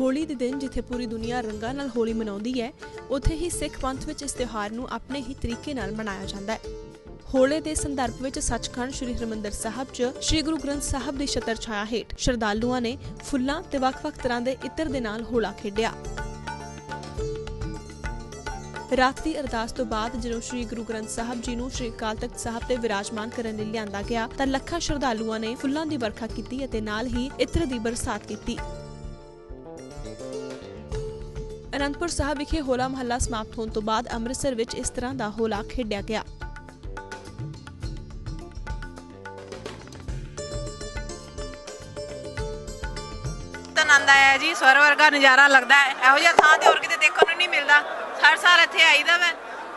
ਹੋਲੀ ਦੇ ਦਿਨ ਜਿੱਥੇ ਪੂਰੀ ਦੁਨੀਆ ਰੰਗਾਂ ਨਾਲ ਹੋਲੀ ਮਨਾਉਂਦੀ ਹੈ, ਉੱਥੇ ਹੀ ਸਿੱਖ ਪੰਥ ਵਿੱਚ ਇਸ ਤਿਉਹਾਰ ਨੂੰ ਆਪਣੇ ਹੀ ਤਰੀਕੇ ਨਾਲ ਮਨਾਇਆ ਜਾਂਦਾ ਹੈ। ਹੋਲੇ ਦੇ ਸੰਦਰਭ ਵਿੱਚ ਸੱਚਖੰਡ ਸ੍ਰੀ ਹਰਿਮੰਦਰ ਸਾਹਿਬ 'ਚ ਸ੍ਰੀ ਗੁਰੂ ਗ੍ਰੰਥ ਸਾਹਿਬ ਦੀ ਛਤਰ ਛਾਇਆ ਹੇਠ ਸ਼ਰਧਾਲੂਆਂ ਨੇ ਫੁੱਲਾਂ ਤੇ ਵੱਖ-ਵੱਖ ਤਰ੍ਹਾਂ ਦੇ ਇਤਰ ਦੇ ਨਾਲ ਹੋਲਾ ਖੇਡਿਆ। ਰਾਤ ਦੀ ਅਰਦਾਸ ਤੋਂ ਬਾਅਦ ਜਦੋਂ ਸ੍ਰੀ ਗੁਰੂ ਗ੍ਰੰਥ ਸਾਹਿਬ ਜੀ ਨੂੰ ਸ੍ਰੀ ਅਕਾਲ ਤਖਤ ਸਾਹਿਬ ਤੇ ਵਿਰਾਜਮਾਨ ਕਰਨ ਲਈ ਲਿਆਂਦਾ ਗਿਆ, ਤਾਂ ਲੱਖਾਂ ਸ਼ਰਧਾਲੂਆਂ ਨੇ ਫੁੱਲਾਂ ਦੀ ਵਰਖਾ ਕੀਤੀ ਅਤੇ ਨਾਲ ਹੀ ਇਤਰ ਦੀ ਬਰਸਾਤ ਕੀਤੀ। ਅਨੰਦਪੁਰ ਸਾਹਿਬ ਵਿਖੇ ਹੋਲਾ ਮਹੱਲਾ ਸਮਾਪਤ ਹੋਣ ਤੋਂ ਬਾਅਦ ਅੰਮ੍ਰਿਤਸਰ ਵਿੱਚ ਇਸ ਤਰ੍ਹਾਂ ਦਾ ਹੋਲਾ ਖੇਡਿਆ ਗਿਆ। ਆਨੰਦ ਆਇਆ ਜੀ ਸਵਰ ਵਰਗਾ ਨਜ਼ਾਰਾ ਲੱਗਦਾ ਹੈ। ਇਹੋ ਜਿਹਾ ਥਾਂ ਤੇ ਹੋਰ ਕਿਤੇ ਦੇਖਣ ਨੂੰ ਨਹੀਂ ਮਿਲਦਾ। ਹਰ ਸਾਲ ਇੱਥੇ ਆਈਦਾ ਵਾ।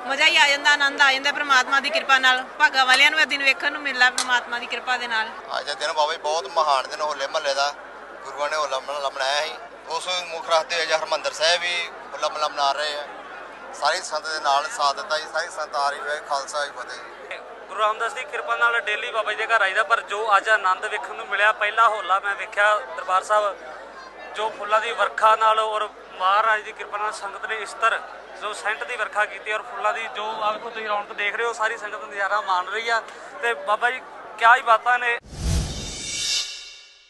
ਮਜ਼ਾ ਹੀ ਆ ਜਾਂਦਾ ਆਨੰਦ ਆ ਜਾਂਦਾ ਪ੍ਰਮਾਤਮਾ ਦੀ ਕਿਰਪਾ ਨਾਲ। ਭਾਗਾ ਵਾਲਿਆਂ ਨੂੰ ਇਹ ਦਿਨ ਵੇਖਣ ਨੂੰ ਮਿਲਦਾ ਪ੍ਰਮਾਤਮਾ ਦੀ ਕਿਰਪਾ ਦੇ ਨਾਲ। ਅੱਜ ਦਾ ਦਿਨ ਬਾਬਾ ਜੀ ਬਹੁਤ ਮਹਾਨ ਦਿਨ ਹੋਲੇ ਮਹੱਲੇ ਦਾ। ਗੁਰੂਆਂ ਨੇ ਹੋਲਾ ਮਹੱਲਾ ਮਨਾਇਆ ਸੀ। ਉਸ ਨੂੰ ਮੁੱਖ ਰੱਖਦੇ ਹੋਏ ਹਰਮੰਦਰ ਸਾਹਿਬ ਵੀ ਹੋਲਾ ਮਹੱਲਾ ਮਨਾ ਰਹੇ ਆ। ਸਾਰੀ ਸੰਗਤ ਦੇ ਨਾਲ ਸਾਥ ਦਿੱਤਾ ਜੀ, ਸਾਰੀ ਸੰਗਤ ਆ ਰਹੀ ਹੈ, ਖਾਲਸਾ ਜੀ ਫਤਿਹ ਗੁਰੂ ਰਾਮਦਾਸ ਦੀ ਕਿਰਪਾ ਨਾਲ ਡੇਲੀ ਬਾਬਾ ਜੀ ਦੇ ਘਰ ਆਈਦਾ, ਪਰ ਜੋ ਅੱਜ ਆਨੰਦ ਵੇਖਣ ਨੂੰ ਮਿਲਿਆ, ਪਹਿਲਾ ਹੋਲਾ ਮੈਂ ਵੇਖਿਆ ਦਰਬਾਰ ਸਾਹਿਬ, ਜੋ ਫੁੱਲਾਂ ਦੀ ਵਰਖਾ ਨਾਲ ਔਰ ਮਹਾਰਾਜ ਦੀ ਕਿਰਪਾ ਨਾਲ ਸੰਗਤ ਨੇ ਇਸਤਰ, ਜੋ ਸੈਂਟ ਦੀ ਵਰਖਾ ਕੀਤੀ ਔਰ ਫੁੱਲਾਂ ਦੀ ਜੋ ਆਪ ਤੁਸੀਂ ਰੌਣਕ ਦੇਖ ਰਹੇ ਹੋ, ਸਾਰੀ ਸੰਗਤ ਨਜ਼ਾਰਾ ਮਾਣ ਰਹੀ ਆ। ਤੇ ਬਾਬਾ ਜੀ, ਕਿਆ ਹੀ ਬਾਤਾਂ ਨੇ।